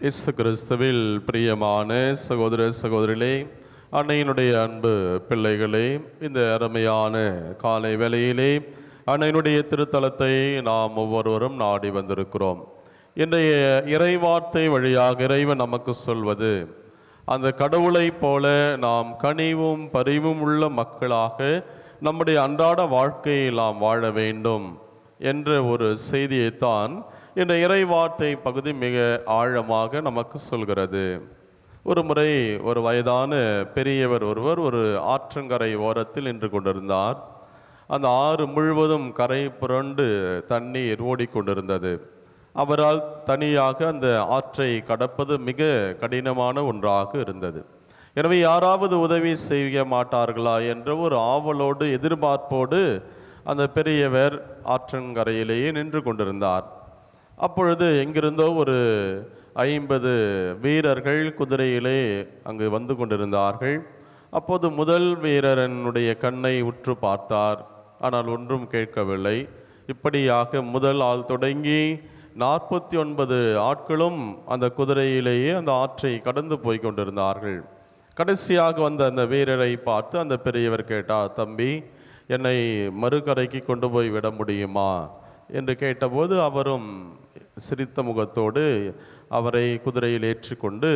இயேசு கிறிஸ்துவில் பிரியமான சகோதர சகோதரிகளே அன்னையினுடைய அன்பு பிள்ளைகளே இந்த அருமையான காலை வேளையிலே அன்னையினுடைய திருத்தலத்தை நாம் ஒவ்வொருவரும் நாடி வந்திருக்கிறோம். இன்றைய இறைவார்த்தை வழியாக இறைவன் நமக்கு சொல்வது அந்த கடவுளைப் போல நாம் கனிவும் பரிவும் உள்ள மக்களாக நம்முடைய அன்றாட வாழ்க்கையை நாம் வாழ வேண்டும் என்ற ஒரு செய்தியைத்தான் இந்த இறைவார்த்தை பகுதி மிக ஆழமாக நமக்கு சொல்கிறது. ஒரு முறை ஒரு வயதான பெரியவர் ஒருவர் ஒரு ஆற்றங்கரை ஓரத்தில் நின்று கொண்டிருந்தார். அந்த ஆறு முழுவதும் கரை புரண்டு தண்ணீர் ஓடிக்கொண்டிருந்தது. அவரால் தனியாக அந்த ஆற்றை கடப்பது மிக கடினமான ஒன்றாக இருந்தது. எனவே யாராவது உதவி செய்ய மாட்டார்களா என்ற ஒரு ஆவலோடு எதிர்பார்ப்போடு அந்த பெரியவர் ஆற்றங்கரையிலேயே நின்று கொண்டிருந்தார். அப்பொழுது எங்கிருந்தோ ஒரு ஐம்பது வீரர்கள் குதிரையிலே அங்கு வந்து கொண்டிருந்தார்கள். அப்போது முதல் வீரரனுடைய கண்ணை உற்று பார்த்தார். ஆனால் ஒன்றும் கேட்கவில்லை. இப்படியாக முதல் ஆள் தொடங்கி நாற்பத்தி ஒன்பது ஆட்களும் அந்த குதிரையிலேயே அந்த ஆற்றை கடந்து போய் கொண்டிருந்தார்கள். கடைசியாக வந்த அந்த வீரரை பார்த்து அந்த பெரியவர் கேட்டார் தம்பி என்னை மறுகரைக்கு கொண்டு போய் விட முடியுமா? என்று கேட்டபோது அவரும் சிரித்த முகத்தோடு அவரை குதிரையில் ஏற்றிக்கொண்டு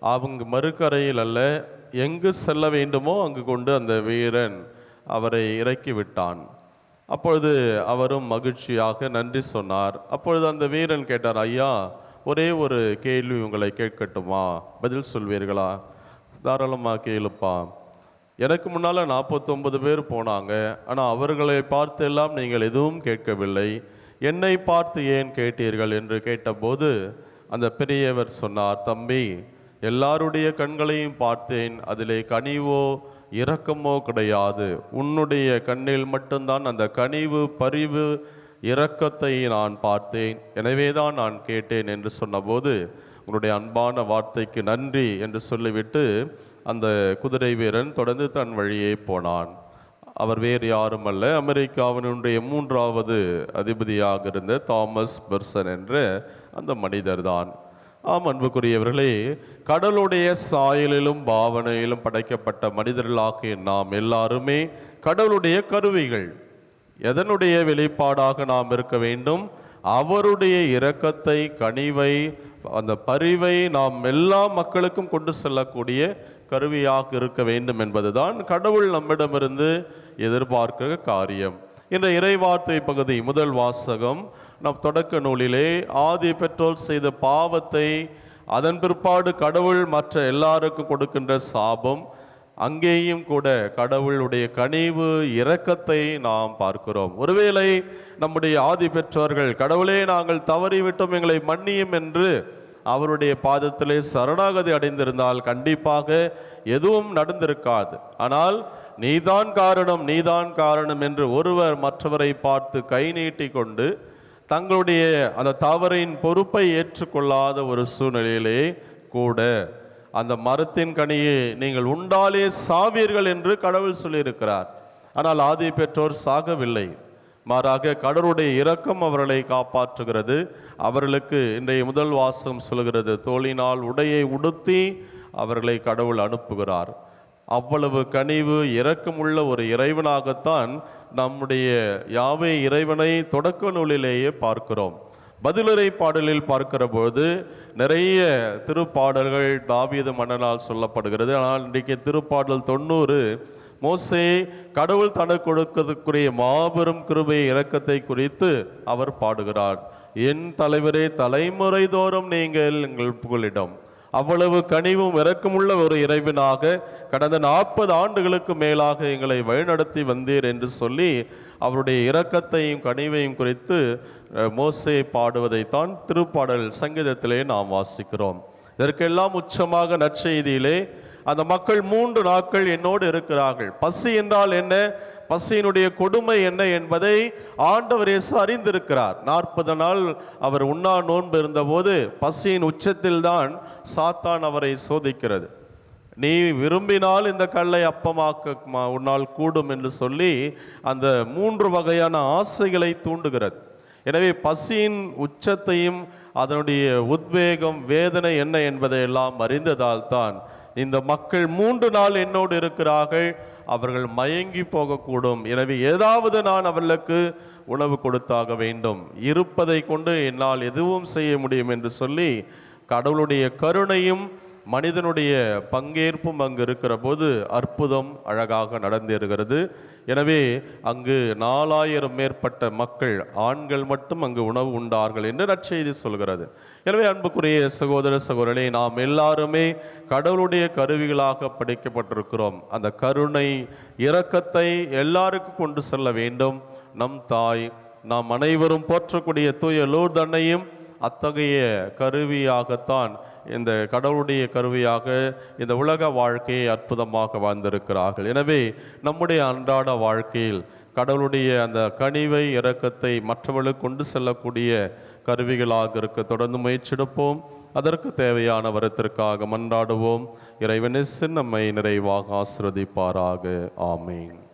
அவங்க மறுக்கரையில் அல்ல எங்கு செல்ல வேண்டுமோ அங்கு கொண்டு அந்த வீரன் அவரை இறக்கி விட்டான் அப்பொழுது அவரும் மகிழ்ச்சியாக நன்றி சொன்னார். அப்பொழுது அந்த வீரன் கேட்டார் ஐயா ஒரே ஒரு கேள்வி உங்களை கேட்கட்டுமா? பதில் சொல்வீர்களா? தாராளமாக கேளுப்பா. எனக்கு முன்னால் நாற்பத்தொம்பது பேர் போனாங்க. ஆனால் அவர்களை பார்த்தெல்லாம் நீங்கள் எதுவும் கேட்கவில்லை. என்னை பார்த்து ஏன் கேட்டீர்கள் என்று கேட்டபோது அந்த பெரியவர் சொன்னார் தம்பி எல்லாருடைய கண்களையும் பார்த்தேன் அதிலே கனிவோ இரக்கமோ கிடையாது. உன்னுடைய கண்ணில் மட்டும்தான் அந்த கனிவு பரிவு இரக்கத்தை நான் பார்த்தேன். எனவே தான் நான் கேட்டேன் என்று சொன்னபோது உன்னுடைய அன்பான வார்த்தைக்கு நன்றி என்று சொல்லிவிட்டு அந்த குதிரை வீரன் தொடர்ந்து தன் வழியே போனான். அவர் வேறு யாரும் அல்ல. அமெரிக்காவினுடைய மூன்றாவது அதிபதியாக இருந்த தாமஸ் பெர்சன் என்ற அந்த மனிதர்தான் ஆம் அன்புக்குரியவர்களே கடலுடைய சாயலிலும் பாவனையிலும் படைக்கப்பட்ட மனிதர்களாகிய நாம் எல்லாருமே கடவுளுடைய கருவிகள். எதனுடைய வெளிப்பாடாக நாம் இருக்க வேண்டும்? அவருடைய இரக்கத்தை கனிவை அந்த பரிவை நாம் எல்லா மக்களுக்கும் கொண்டு செல்லக்கூடிய கருவியாக இருக்க வேண்டும் என்பதுதான் கடவுள் நம்மிடமிருந்து எதிர்பார்க்கிற காரியம். இந்த இறைவார்த்தை பகுதி முதல் வாசகம் நம் தொடக்க நூலிலே ஆதி பெற்றோர் செய்த பாவத்தை அதன் பிற்பாடு கடவுள் மற்ற எல்லாருக்கும் கொடுக்கின்ற சாபம் அங்கேயும் கூட கடவுளுடைய கனிவு இரக்கத்தை நாம் பார்க்கிறோம். ஒருவேளை நம்முடைய ஆதி பெற்றோர்கள் கடவுளே நாங்கள் தவறிவிட்டோம் எங்களை மன்னியும் என்று அவருடைய பாதத்திலே சரணாகதி அடைந்திருந்தால் கண்டிப்பாக எதுவும் நடந்திருக்காது. ஆனால் நீதான் காரணம் நீதான் காரணம் என்று ஒருவர் மற்றவரை பார்த்து கை நீட்டி கொண்டு தங்களுடைய அந்த தவறின் பொறுப்பை ஏற்றுக்கொள்ளாத ஒரு சூழ்நிலையிலே கூட அந்த மரத்தின் கனியை நீங்கள் உண்டாலே சாவீர்கள் என்று கடவுள் சொல்லியிருக்கிறார். ஆனால் ஆதி பெற்றோர் சாகவில்லை. மாறாக கடவுளுடைய இரக்கம் அவர்களை காப்பாற்றுகிறது. அவர்களுக்கு இன்றைய முதல் வாசம் சொல்கிறது தோளினால் உடையை உடுத்தி அவர்களை கடவுள் அனுப்புகிறார். அவ்வளவு கனிவு இரக்கமுள்ள ஒரு இறைவனாகத்தான் நம்முடைய யாவே இறைவனை தொடக்க நூலிலேயே பார்க்கிறோம். பதிலுரை பாடலில் பார்க்கிற பொழுது நிறைய திருப்பாடல்கள் தாவீது மன்னனால் சொல்லப்படுகிறது. ஆனால் இன்றைக்கு திருப்பாடல் தொண்ணூறு மோசே கடவுள் தனக்கு கொடுக்கறதுக்குரிய மாபெரும் கிருபை இறக்கத்தை குறித்து அவர் பாடுகிறார். என் தலைவரே தலைமுறை தோறும் நீங்கள் எங்கள் புகலிடம் அவ்வளவு கனிவும் இறக்கமுள்ள ஒரு இறைவனாக கடந்த நாற்பது ஆண்டுகளுக்கு மேலாக எங்களை வழிநடத்தி வந்தீர் என்று சொல்லி அவருடைய இரக்கத்தையும் கனிவையும் குறித்து மோசே பாடுவதைத்தான் திருப்பாடல் சங்கீதத்திலே நாம் வாசிக்கிறோம். இதற்கெல்லாம் உச்சமாக நற்செய்தியிலே அந்த மக்கள் மூன்று நாட்கள் என்னோடு இருக்கிறார்கள். பசி என்றால் என்ன? பசியினுடைய கொடுமை என்ன என்பதை ஆண்டவர் இயேசு அறிந்திருக்கிறார். நாற்பது நாள் அவர் உண்ணா நோன்பு இருந்தபோது பசியின் உச்சத்தில்தான் சாத்தான் அவரை சோதிக்கிறது. நீ விரும்பினால் இந்த கல்லை அப்பமாக்க உன்னால் கூடும் என்று சொல்லி அந்த மூன்று வகையான ஆசைகளை தூண்டுகிறது. எனவே பசியின் உச்சத்தையும் அதனுடைய உத்வேகம் வேதனை என்ன என்பதை எல்லாம் அறிந்ததால் தான் இந்த மக்கள் மூன்று நாள் என்னோடு இருக்கிறார்கள் அவர்கள் மயங்கி போகக்கூடும். எனவே ஏதாவது நான் அவர்களுக்கு உணவு கொடுத்தாக வேண்டும். இருப்பதை கொண்டு என்னால் எதுவும் செய்ய முடியும் என்று சொல்லி கடவுளுடைய கருணையும் மனிதனுடைய பங்கேற்பும் அங்கு இருக்கிற போது அற்புதம் அழகாக நடந்தேறுகிறது. எனவே அங்கு நாலாயிரம் மேற்பட்ட மக்கள் ஆண்கள் மட்டும் அங்கு உணவு உண்டார்கள் என்று நற்செய்தி சொல்கிறது. எனவே அன்புக்குரிய சகோதர சகோதரனே நாம் எல்லாருமே கடவுளுடைய கருவிகளாக படைக்கப்பட்டிருக்கிறோம். அந்த கருணை இரக்கத்தை எல்லாருக்கும் கொண்டு செல்ல வேண்டும். நம் தாய் நாம் அனைவரும் போற்றக்கூடிய தூய லூர்தன்னையும் அத்தகைய கருவியாகத்தான் இந்த கடவுளுடைய கருவியாக இந்த உலக வாழ்க்கையை அற்புதமாக வாழ்ந்திருக்கிறார்கள். எனவே நம்முடைய அன்றாட வாழ்க்கையில் கடவுளுடைய அந்த கனிவை இறக்கத்தை மற்றவர்களுக்கு கொண்டு செல்லக்கூடிய கருவிகளாக இருக்க தொடர்ந்து முயற்சிடுப்போம் அதற்கு தேவையான வரத்திற்காக மன்றாடுவோம். இறைவனே நம்மை நிறைவாக ஆசிரதிப்பாராக ஆமேன்.